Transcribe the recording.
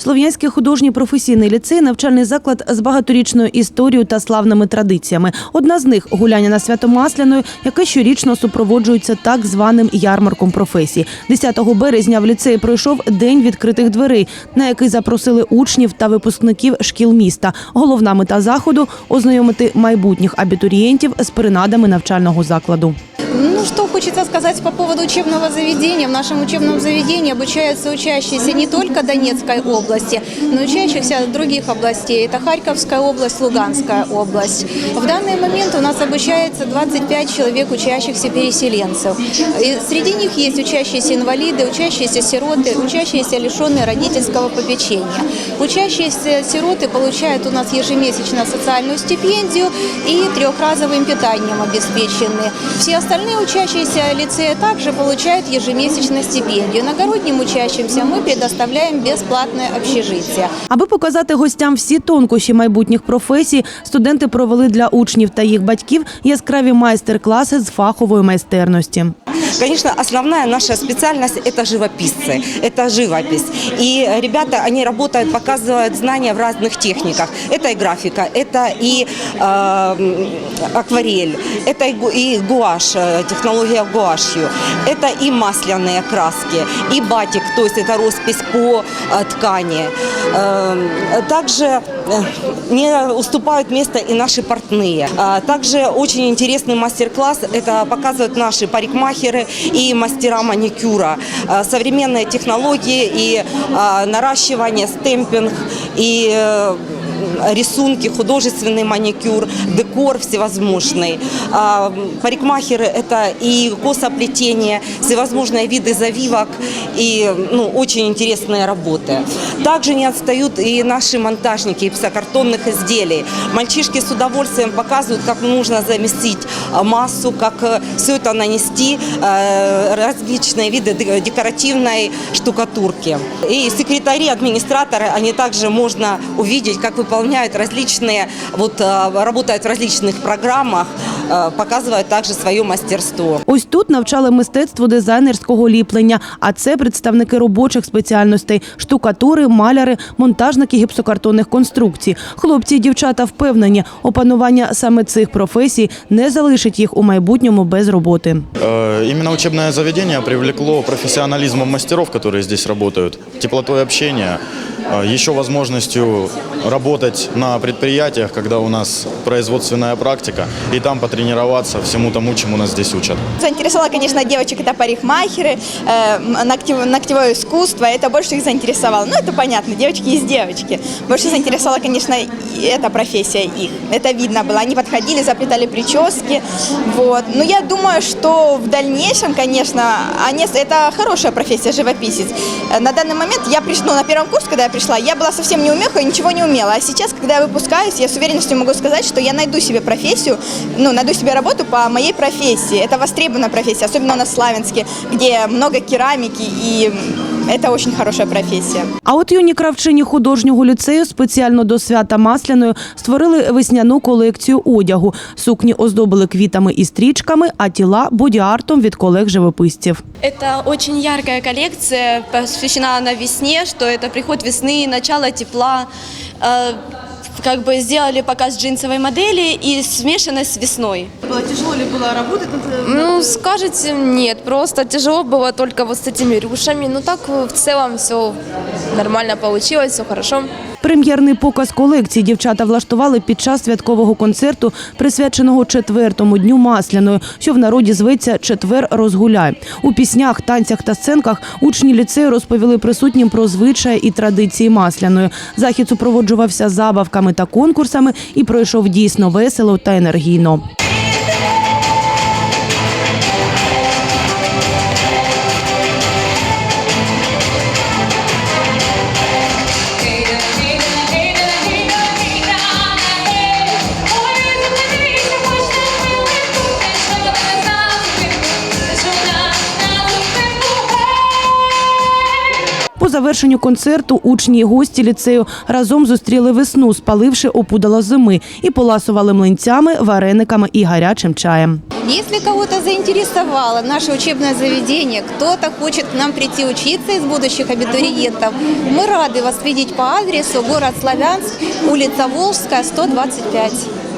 Слов'янський художній професійний ліцей навчальний заклад з багаторічною історією та славними традиціями. Одна з них гуляння на свято Масляної, яке щорічно супроводжується так званим ярмарком професій. 10 березня в ліцеї пройшов день відкритих дверей, на який запросили учнів та випускників шкіл міста. Головна мета заходу ознайомити майбутніх абітурієнтів з принадами навчального закладу. Хочется сказать по поводу учебного заведения. В нашем учебном заведении обучаются учащиеся не только Донецкой области, но и учащихся других областей. Это Харьковская область, Луганская область. В данный момент у нас обучается 25 человек учащихся переселенцев. И среди них есть учащиеся инвалиды, учащиеся сироты, учащиеся лишенные родительского попечения. Учащиеся сироты получают у нас ежемесячно социальную стипендию и трехразовым питанием обеспечены. Все остальные учащиеся лицея также получают ежемесячно стипендию. Иногородним учащимся мы предоставляем бесплатное общежитие. Аби показати гостям всі тонкощі майбутніх професій, студенти провели для учнів та їх батьків яскраві майстер-класи з фахової майстерності. Конечно, основная наша специальность – это живописцы, это живопись. И ребята, они работают, показывают знания в разных техниках. Это и графика, это и э, акварель, это и гу- и гуашь, э, технология гуашью, это и масляные краски, и батик, то есть это роспись по э, ткани. Э, Также э, не уступают место и наши портные. А Также очень интересный мастер-класс – это показывают наши парикмахеры и мастера маникюра. Современные технологии и наращивание, стемпинг и э, рисунки, художественный маникюр, декор всевозможный. А, Парикмахеры – это и косоплетение, всевозможные виды завивок и ну, очень интересные работы. Также не отстают и наши монтажники гипсокартонных изделий. Мальчишки с удовольствием показывают, как нужно заместить массу, как все это нанести, э, различные виды де- декоративной штукатурки. И секретари, администраторы, они также можно увидеть, как выполняют различные, вот э, работают в различных программах, э, показывают также свое мастерство. Ось тут навчали мистецтво дизайнерського ліплення, а це представники робочих спеціальностей – штукатури, маляри, монтажники гіпсокартонних конструкцій. Хлопці і дівчата впевнені, опанування саме цих професій не залишить їх у майбутньому без роботи. Э, Именно учебное заведение привлекло профессионализмом мастеров, которые здесь работают, теплотой общения, э, Еще возможностью работать на предприятиях, когда у нас производственная практика, и там потренироваться всему тому, чему нас здесь учат. Заинтересовало, конечно, девочек это парикмахеры, э, ногтевое искусство, это больше их заинтересовало. Ну, это понятно, девочки есть девочки. Больше заинтересовала, конечно, эта профессия их. Это видно было. Они подходили, заплетали прически. Вот. Но я думаю, что в дальнейшем, конечно, они, это хорошая профессия, живописец. Э, На данный момент я пришла, ну, на первом курсе, когда я я была совсем не умеха и ничего не умела. А сейчас, когда я выпускаюсь, я с уверенностью могу сказать, что я найду себе профессию, ну, найду себе работу по моей профессии. Это востребованная профессия, особенно у нас в Славянске, где много керамики, и м, это очень хорошая профессия. А от юні кравчині художнього ліцею спеціально до свята Масляної створили весняну колекцію одягу. Сукні оздобили квітами і стрічками, а тіла боді-артом від колег-живописців. Это очень яркая коллекция, посвящена она весне, что это приход весны, начало тепла. Э, Как бы сделали показ джинсовой модели и смешанной с весной. Было тяжело ли было работать над Ну, скажете, нет, просто тяжело было только вот с этими рюшами. Ну, так в целом все нормально получилось, все хорошо. Прем'єрний показ колекції дівчата влаштували під час святкового концерту, присвяченого четвертому дню Масляної, що в народі зветься Четвер розгуляй. У піснях, танцях та сценках учні ліцею розповіли присутнім про звичаї і традиції Масляної. Захід супроводжувався забавками та конкурсами і пройшов дійсно весело та енергійно. Завершенню концерту учні і гості ліцею разом зустріли весну, спаливши опудало зими, і поласували млинцями, варениками і гарячим чаєм. Если кого-то заинтересовало наше учебное заведение, кто-то хочет к нам прийти учиться из будущих абитуриентов, мы рады вас видеть по адресу город Славянск, улица Волжская, 125.